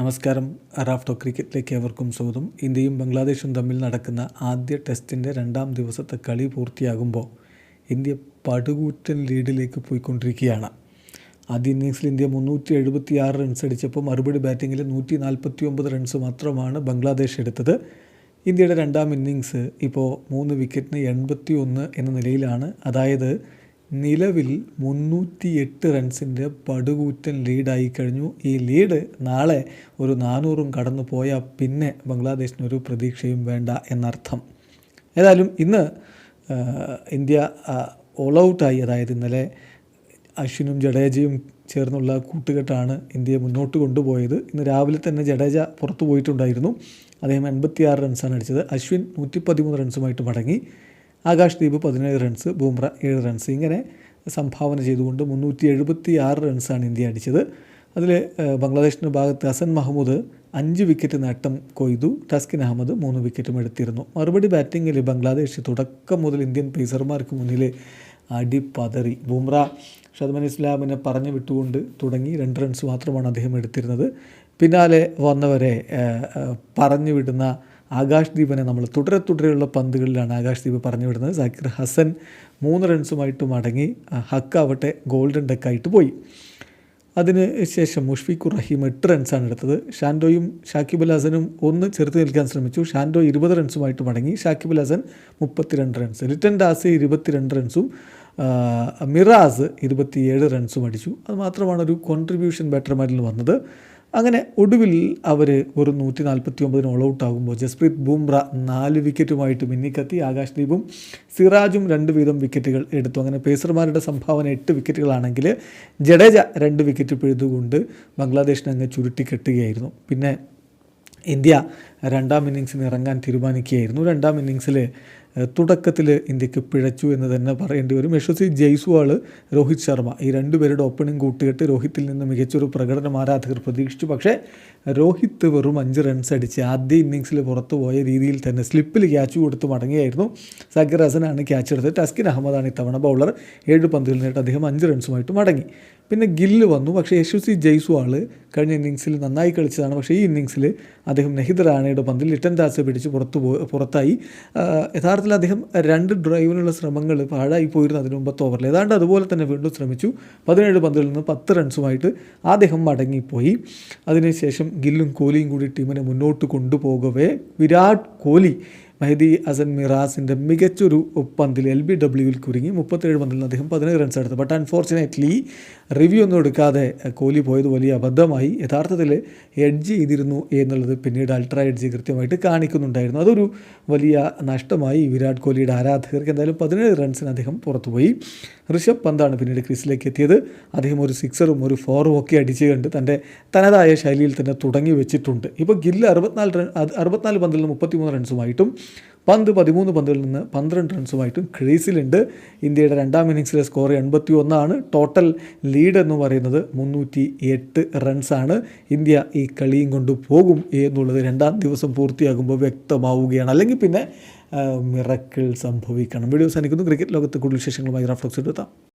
നമസ്കാരം. റാഫ്റ്റോ ക്രിക്കറ്റിലേക്ക് ഏവർക്കും സ്വാഗതം. ഇന്ത്യയും ബംഗ്ലാദേശും തമ്മിൽ നടക്കുന്ന ആദ്യ ടെസ്റ്റിന്റെ രണ്ടാം ദിവസത്തെ കളി പൂർത്തിയാകുമ്പോൾ ഇന്ത്യ പടുകൂറ്റൻ ലീഡിലേക്ക് പോയിക്കൊണ്ടിരിക്കുകയാണ്. ആദ്യ ഇന്നിങ്സിൽ ഇന്ത്യ മുന്നൂറ്റി എഴുപത്തി ആറ് റൺസ് അടിച്ചപ്പോൾ മറുപടി ബാറ്റിങ്ങിൽ നൂറ്റി നാൽപ്പത്തി ഒമ്പത് റൺസ് മാത്രമാണ് ബംഗ്ലാദേശ് എടുത്തത്. ഇന്ത്യയുടെ രണ്ടാം ഇന്നിങ്സ് ഇപ്പോൾ മൂന്ന് വിക്കറ്റിന് എൺപത്തി ഒന്ന് എന്ന നിലയിലാണ്. അതായത് നിലവിൽ മുന്നൂറ്റി എട്ട് റൺസിന്റെ പടുകൂറ്റൻ ലീഡായി കഴിഞ്ഞു. ഈ ലീഡ് നാളെ ഒരു നാനൂറും കടന്നു പോയാൽ പിന്നെ ബംഗ്ലാദേശിനൊരു പ്രതീക്ഷയും വേണ്ട എന്നർത്ഥം. ഏതായാലും ഇന്ന് ഇന്ത്യ ഓൾ ഔട്ടായി അതായത് ഇന്നലെ അശ്വിനും ജഡേജയും ചേർന്നുള്ള കൂട്ടുകെട്ടാണ് ഇന്ത്യയെ മുന്നോട്ട് കൊണ്ടുപോയത്. ഇന്ന് രാവിലെ തന്നെ ജഡേജ പുറത്തു പോയിട്ടുണ്ടായിരുന്നു. അദ്ദേഹം എൺപത്തിയാറ് റൺസാണ് അടിച്ചത്. അശ്വിൻ നൂറ്റി പതിമൂന്ന് റൺസുമായിട്ട് മടങ്ങി. ആകാശ് ദീപ് പതിനേഴ് റൺസ് ബൂംറ ഏഴ് റൺസ് ഇങ്ങനെ സംഭാവന ചെയ്തുകൊണ്ട് മുന്നൂറ്റി എഴുപത്തി ആറ് റൺസാണ് ഇന്ത്യ അടിച്ചത്. അതിൽ ബംഗ്ലാദേശിന്റെ ഭാഗത്ത് ഹസൻ മഹമ്മൂദ് അഞ്ച് വിക്കറ്റ് നേട്ടം കൊയ്തു. ടസ്കിൻ അഹമ്മദ് മൂന്ന് വിക്കറ്റും എടുത്തിരുന്നു. മറുപടി ബാറ്റിങ്ങിൽ ബംഗ്ലാദേശ് തുടക്കം മുതൽ ഇന്ത്യൻ പേസർമാർക്ക് മുന്നിൽ അടിപതറി. ബുംറ ഷദ്മൻ ഇസ്ലാമിനെ പറഞ്ഞു വിട്ടുകൊണ്ട് തുടങ്ങി. രണ്ട് റൺസ് മാത്രമാണ് അദ്ദേഹം എടുത്തിരുന്നത്. പിന്നാലെ വന്നവരെ പറഞ്ഞു വിടുന്ന ആകാശ് ദീപനെ നമ്മൾ തുടരെ തുടരെയുള്ള പന്തുകളിലാണ് ആകാശ് ദീപ് പറഞ്ഞു വിടുന്നത് സാക്കിർ ഹസൻ മൂന്ന് റൺസുമായിട്ട് മടങ്ങി ഹക്ക് ഹക്കാവട്ടെ ഗോൾഡൻ ഡെക്കായിട്ട് പോയി. അതിന് ശേഷം മുഷ്ഫീഖുർ റഹീം എട്ട് റൺസാണ് എടുത്തത്. ഷാൻഡോയും ഷാക്കിബുൽ ഹസനും ഒന്ന് ചെറുത്ത് നിൽക്കാൻ ശ്രമിച്ചു. ഷാൻഡോ ഇരുപത് റൺസുമായിട്ട് മടങ്ങി ഷാക്കിബുൽ ഹസൻ മുപ്പത്തിരണ്ട് റൺസ്. റിട്ടൻ ഡാസ് ഇരുപത്തിരണ്ട് റൺസും മിറാസ് ഇരുപത്തിയേഴ് റൺസും അടിച്ചു. അത് മാത്രമാണ് ഒരു കോൺട്രിബ്യൂഷൻ ബാറ്റർമാരിൽ വന്നത്. അങ്ങനെ ഒടുവിൽ അവർ ഒരു നൂറ്റി നാൽപ്പത്തി ഒമ്പതിന് ഓൾ ഔട്ട് ആകുമ്പോൾ ജസ്പ്രീത് ബുംറ നാല് വിക്കറ്റുമായിട്ട് മിന്നിക്കത്തി. ആകാശ്ദീപും സിറാജും രണ്ട് വീതം വിക്കറ്റുകൾ എടുത്തു. അങ്ങനെ പേസർമാരുടെ സംഭാവന എട്ട് വിക്കറ്റുകളാണെങ്കിൽ ജഡേജ രണ്ട് വിക്കറ്റ് പിഴുതുകൊണ്ട് ബംഗ്ലാദേശിനെ അങ്ങ് ചുരുട്ടിക്കെട്ടുകയായിരുന്നു. പിന്നെ ഇന്ത്യ രണ്ടാം ഇന്നിങ്സിന് ഇറങ്ങാൻ തീരുമാനിക്കുകയായിരുന്നു. രണ്ടാം ഇന്നിങ്സിൽ തുടക്കത്തിൽ ഇന്ത്യയ്ക്ക് പിഴച്ചു എന്ന് തന്നെ പറയേണ്ടി വരും. യശസ്വി ജയ്സ്വാൾ രോഹിത് ശർമ്മ ഈ രണ്ടുപേരുടെ ഓപ്പണിംഗ് കൂട്ടുകെട്ട് രോഹിത്തിൽ നിന്ന് മികച്ചൊരു പ്രകടനം ആരാധകർ പ്രതീക്ഷിച്ചു. പക്ഷേ രോഹിത് വെറും അഞ്ച് റൺസ് അടിച്ച് ആദ്യ ഇന്നിങ്സിൽ പുറത്തു പോയ രീതിയിൽ തന്നെ സ്ലിപ്പിൽ ക്യാച്ച് കൊടുത്ത് മടങ്ങിയായിരുന്നു. സക്കീർ ഹസനാണ് ക്യാച്ച് എടുത്തത്. ടസ്കിൻ അഹമ്മദാണ് ഇത്തവണ ബൗളർ ഏഴ് പന്തുകൾ നേരിട്ട് അദ്ദേഹം അഞ്ച് റൺസുമായിട്ട് മടങ്ങി. പിന്നെ ഗില്ല് വന്നു. പക്ഷേ യശസ്വി ജയ്സ്വാൾ കഴിഞ്ഞ ഇന്നിങ്സിൽ നന്നായി കളിച്ചതാണ്. പക്ഷേ ഈ ഇന്നിങ്സിൽ അദ്ദേഹം നെഹിദ് റാണയുടെ പന്തിൽ ലിറ്റൻ ദാസ് പിടിച്ച് പുറത്തു പോ പുറത്തായി. യഥാർത്ഥത്തിൽ അദ്ദേഹം രണ്ട് ഡ്രൈവിനുള്ള ശ്രമങ്ങൾ പാഴായി പോയിരുന്നു അതിന് മുമ്പത്തെ ഓവറിൽ. ഏതാണ്ട് അതുപോലെ തന്നെ വീണ്ടും ശ്രമിച്ചു. പതിനേഴ് പന്തിൽ നിന്ന് പത്ത് റൺസുമായിട്ട് അദ്ദേഹം മടങ്ങിപ്പോയി. അതിനുശേഷം ഗില്ലും കോഹ്ലിയും കൂടി ടീമിനെ മുന്നോട്ട് കൊണ്ടുപോകവേ. വിരാട് കോഹ്ലി മെഹദി അസൻ മിറാസിന്റെ മികച്ചൊരു പന്തിൽ എൽ ബി ഡബ്ല്യുവിൽ കുരുങ്ങി മുപ്പത്തേഴ് പന്തിൽ അദ്ദേഹം പതിനേഴ് റൺസ് എടുത്തു. ബട്ട് അൺഫോർച്ചുനേറ്റ്ലി റിവ്യൂ ഒന്നും എടുക്കാതെ കോഹ്ലി പോയത് വലിയ അബദ്ധമായി. യഥാർത്ഥത്തിൽ എഡ്ജ് ചെയ്തിരുന്നു എന്നുള്ളത് പിന്നീട് അൾട്രാ എഡ്ജ് കൃത്യമായിട്ട് കാണിക്കുന്നുണ്ടായിരുന്നു. അതൊരു വലിയ നഷ്ടമായി വിരാട് കോഹ്ലിയുടെ ആരാധകർക്ക് എന്തായാലും പതിനേഴ് റൺസിന് അദ്ദേഹം പുറത്തുപോയി. ഋഷഭ് പന്താണ് പിന്നീട് ക്രീസിലേക്ക് എത്തിയത്. അദ്ദേഹം ഒരു സിക്സറും ഒരു ഫോറും ഒക്കെ അടിച്ചു കണ്ട് തന്റെ തനതായ ശൈലിയിൽ തന്നെ തുടങ്ങി വെച്ചിട്ടുണ്ട്. ഇപ്പോൾ ഗില്ല് അറുപത്തിനാല് റൺ അറുപത്തിനാല് പന്തിൽ നിന്ന് മുപ്പത്തിമൂന്ന് റൺസുമായിട്ടും പന്ത് പതിമൂന്ന് പന്തുകളിൽ നിന്ന് പന്ത്രണ്ട് റൺസുമായിട്ടും ക്രീസിലുണ്ട്. ഇന്ത്യയുടെ രണ്ടാം ഇന്നിങ്സിലെ സ്കോർ എൺപത്തി ഒന്നാണ് ടോട്ടൽ ലീഡ് എന്ന് പറയുന്നത് മുന്നൂറ്റി എട്ട് റൺസാണ്. ഇന്ത്യ ഈ കളിയും കൊണ്ട് പോകും എന്നുള്ളത് രണ്ടാം ദിവസം പൂർത്തിയാകുമ്പോൾ വ്യക്തമാവുകയാണ്. അല്ലെങ്കിൽ പിന്നെ മിറക്കിൾ സംഭവിക്കണം. വീഡിയോ സാധിക്കുന്നു ക്രിക്കറ്റ് ലോകത്ത് കൂടുതൽ വിശേഷങ്ങളുമായി റഫ്ലക്സ് എടുത്താം